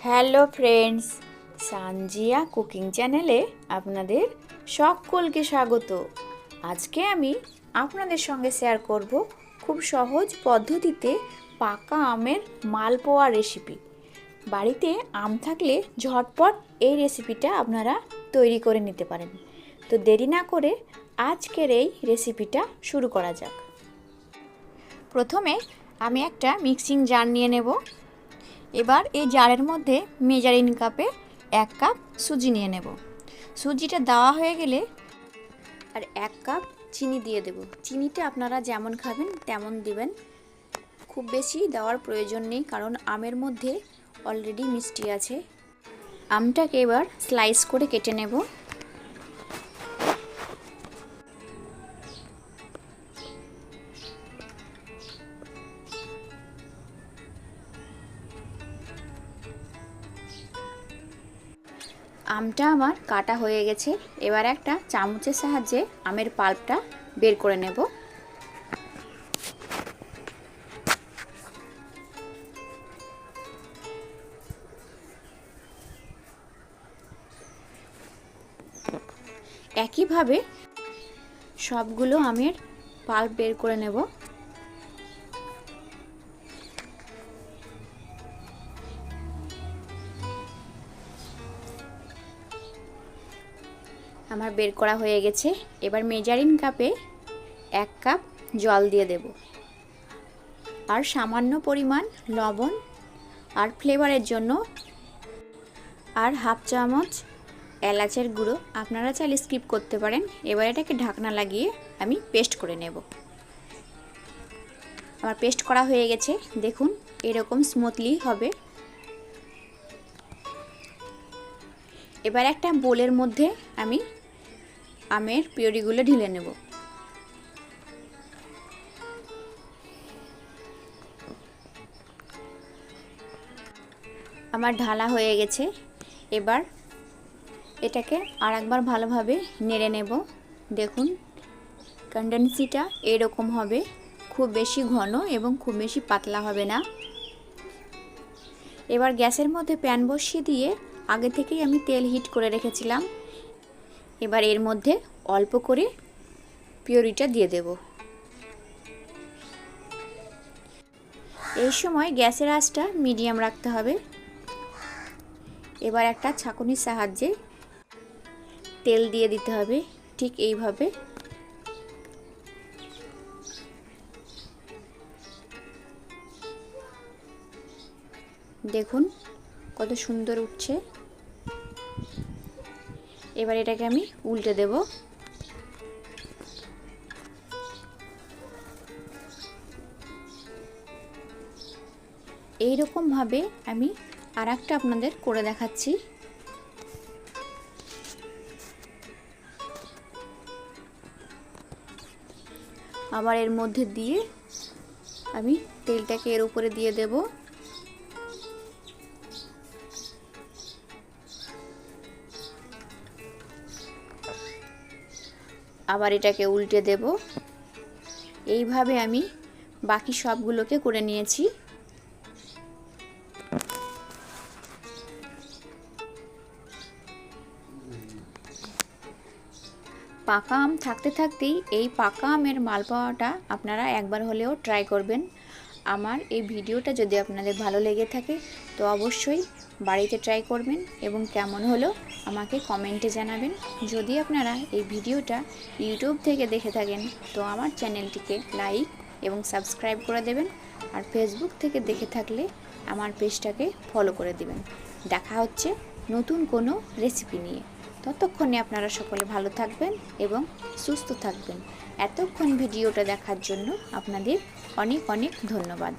Hello friends, Sanjia cooking চ্যানেলে আপনাদের সকলকে স্বাগত। আজকে আমি আপনাদের সঙ্গে শেয়ার করব খুব সহজ পদ্ধতিতে পাকা আমের মালপোয়া রেসিপি বাড়িতে আম থাকলে ঝটপট এই রেসিপিটা আপনারা তৈরি করে নিতে পারেন। তো দেরি না করে আজকের এই রেসিপিটা শুরু করা যাক। প্রথমে আমি একটা মিক্সিং জার নিয়ে নেব। এবার এই জারের মধ্যে মেজারিন কাপে এক কাপ সুজি নিয়ে নেব। সুজিটা দেওয়া হয়ে গেলে আর এক কাপ চিনি দিয়ে দেব। চিনিটা আপনারা যেমন খাবেন তেমন দিবেন। খুব বেশি দেওয়ার প্রয়োজন নেই কারণ আমের মধ্যে অলরেডি মিষ্টি আছে। আমটাকে এবার স্লাইস করে কেটে নেব। আমটা আমার কাটা হয়ে গেছে। এবার একটা চামচের সাহায্যে আমের পাল্পটা বের করে নেব। একইভাবে সবগুলো আমের পাল্প বের করে নেব। আমার বের করা হয়ে গেছে। এবার মেজারিন কাপে এক কাপ জল দিয়ে দেব। আর সামান্য পরিমাণ লবণ আর ফ্লেভারের জন্য আর হাফ চামচ এলাচের গুঁড়ো। আপনারা চাইলে স্কিপ করতে পারেন। এবার এটাকে ঢাকনা লাগিয়ে আমি পেস্ট করে নেব। আমার পেস্ট করা হয়ে গেছে। দেখুন, এরকম স্মুথলি হবে। এবার একটা বোলের মধ্যে আমি আমের পিওরিগুলো ঢেলে নেব। আমার ঢালা হয়ে গেছে। এবার এটাকে আর একবার ভালোভাবে নেড়ে নেব। দেখুন কন্ডেন্সিটা এরকম হবে। খুব বেশি ঘন এবং খুব বেশি পাতলা হবে না। এবার গ্যাসের মধ্যে প্যান বসিয়ে দিয়ে আগে থেকেই আমি তেল হিট করে রেখেছিলাম। এবার এর মধ্যে অল্প করে পিওরিটা দিয়ে দেব। এই সময় গ্যাসের আঁচটা মিডিয়াম রাখতে হবে। এবার একটা ছাঁকুনির সাহায্যে তেল দিয়ে দিতে হবে, ঠিক এইভাবে। দেখুন কত সুন্দর উঠছে। এবার এটাকে আমি উল্টে দেব। এইরকমভাবে আমি আর একটা আপনাদের করে দেখাচ্ছি। আবার এর মধ্যে দিয়ে আমি তেলটাকে এর উপরে দিয়ে দেব। আবার এটাকে উল্টে দেব। এইভাবে আমি বাকি সবগুলোকে করে নিয়েছি। পাকা আম থাকতে থাকতেই এই পাকা আমের মালপাওয়াটা আপনারা একবার হলেও ট্রাই করবেন। আমার এই ভিডিওটা যদি আপনাদের ভালো লেগে থাকে, তো অবশ্যই বাড়িতে ট্রাই করবেন এবং কেমন হলো আমাকে কমেন্টে জানাবেন। যদি আপনারা এই ভিডিওটা ইউটিউব থেকে দেখে থাকেন, তো আমার চ্যানেলটিকে লাইক এবং সাবস্ক্রাইব করে দেবেন আর ফেসবুক থেকে দেখে থাকলে আমার পেজটাকে ফলো করে দেবেন। দেখা হচ্ছে নতুন কোনো রেসিপি নিয়ে। ততক্ষণে আপনারা সকলে ভালো থাকবেন এবং সুস্থ থাকবেন। এতক্ষণ ভিডিওটা দেখার জন্য আপনাদের অনেক অনেক ধন্যবাদ।